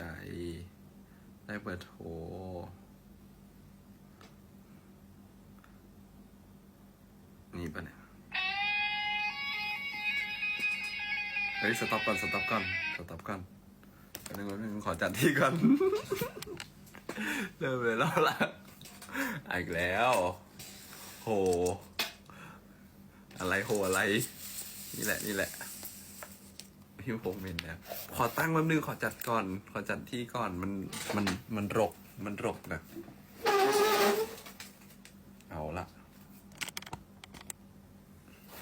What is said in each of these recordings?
ใจ ได้เบอร์โทรนี่ปะเนี่ยเฮ้ยสต็อปก่อนสต็อปก่อนสต็อปก่อนแป๊บนึงแป๊บนึงขอจัดที่ก่อน เริ่มเลยแล้วล่ะอะอีกแล้ว โห อะไรโหอะไร นี่แหละนี่แหละ พี่ผมเห็นแล้วขอตั้งแป๊บนึงขอจัดก่อน ขอจัดที่ก่อนมันมันมันรกมันรกแบบเอาละ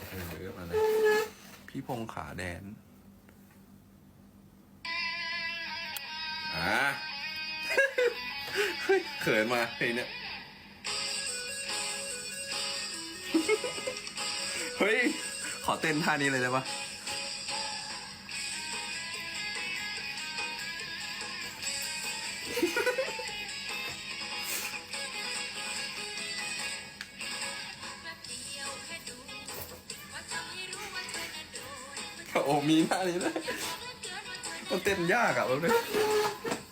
เออมาเลยพี่พงขาแดนอ่าเฮ้เขินมาเพลงเนี้ยเฮ้ย ขอเต้นท่านี้เลยได้ปะ โอ้มีท่านี้เลยบอกเหลือเกินว่าเธอมันเต้นยากอะแบบนี้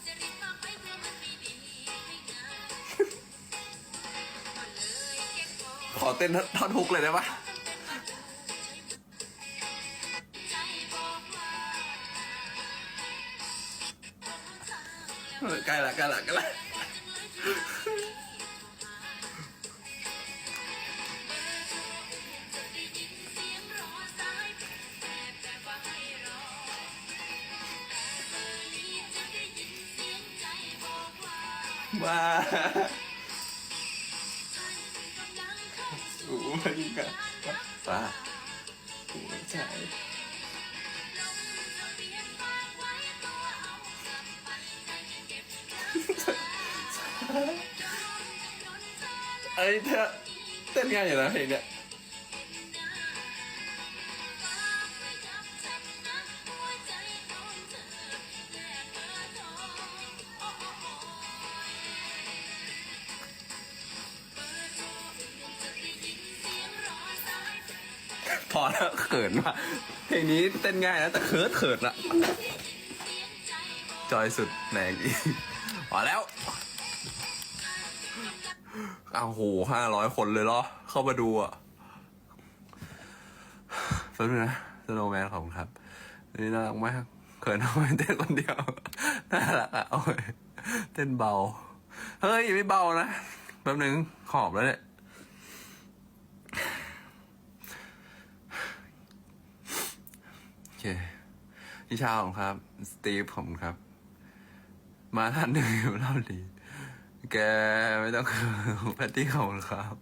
จะรีบมาเนี่ยขอเต้นท่อนฮุกเลยได้ปะใกว่าเออใกล้ละใกล้ละใกล้ละ มาฉันกำลังเข้าสู่โอ้ยกันป้าหัวใจลงทะเบียนฝากไว้ตัวเอากลับไปใจเก็บรักษาจนจนเธอไอ้เธอเต้นง่ายอยู่นะเพลงเนี้ย พอแล้วเขินว่ะเพลงนี้เต้นง่ายนะแต่เขินเขินอะจอยสุดแรงอีกพอแล้วอ้าวโหห้าร้อยคนเลยเหรอ เข้ามาดูอะแป๊บนึงนะสโนแมนขอบคุณครับ นี่น่ารักมากเขินเอาไว้เต้นคนเดียว น่ารักอะเอาไว้เต้นเบา เฮ้ย ไม่เบานะ แป๊บนึงขอบแล้วเนี่ย คพี่ชาวผมครับ สตีฟผมครับ มาท่านหนึ่งเล่าดี แกไม่ต้องคือแพตตี้ของครับ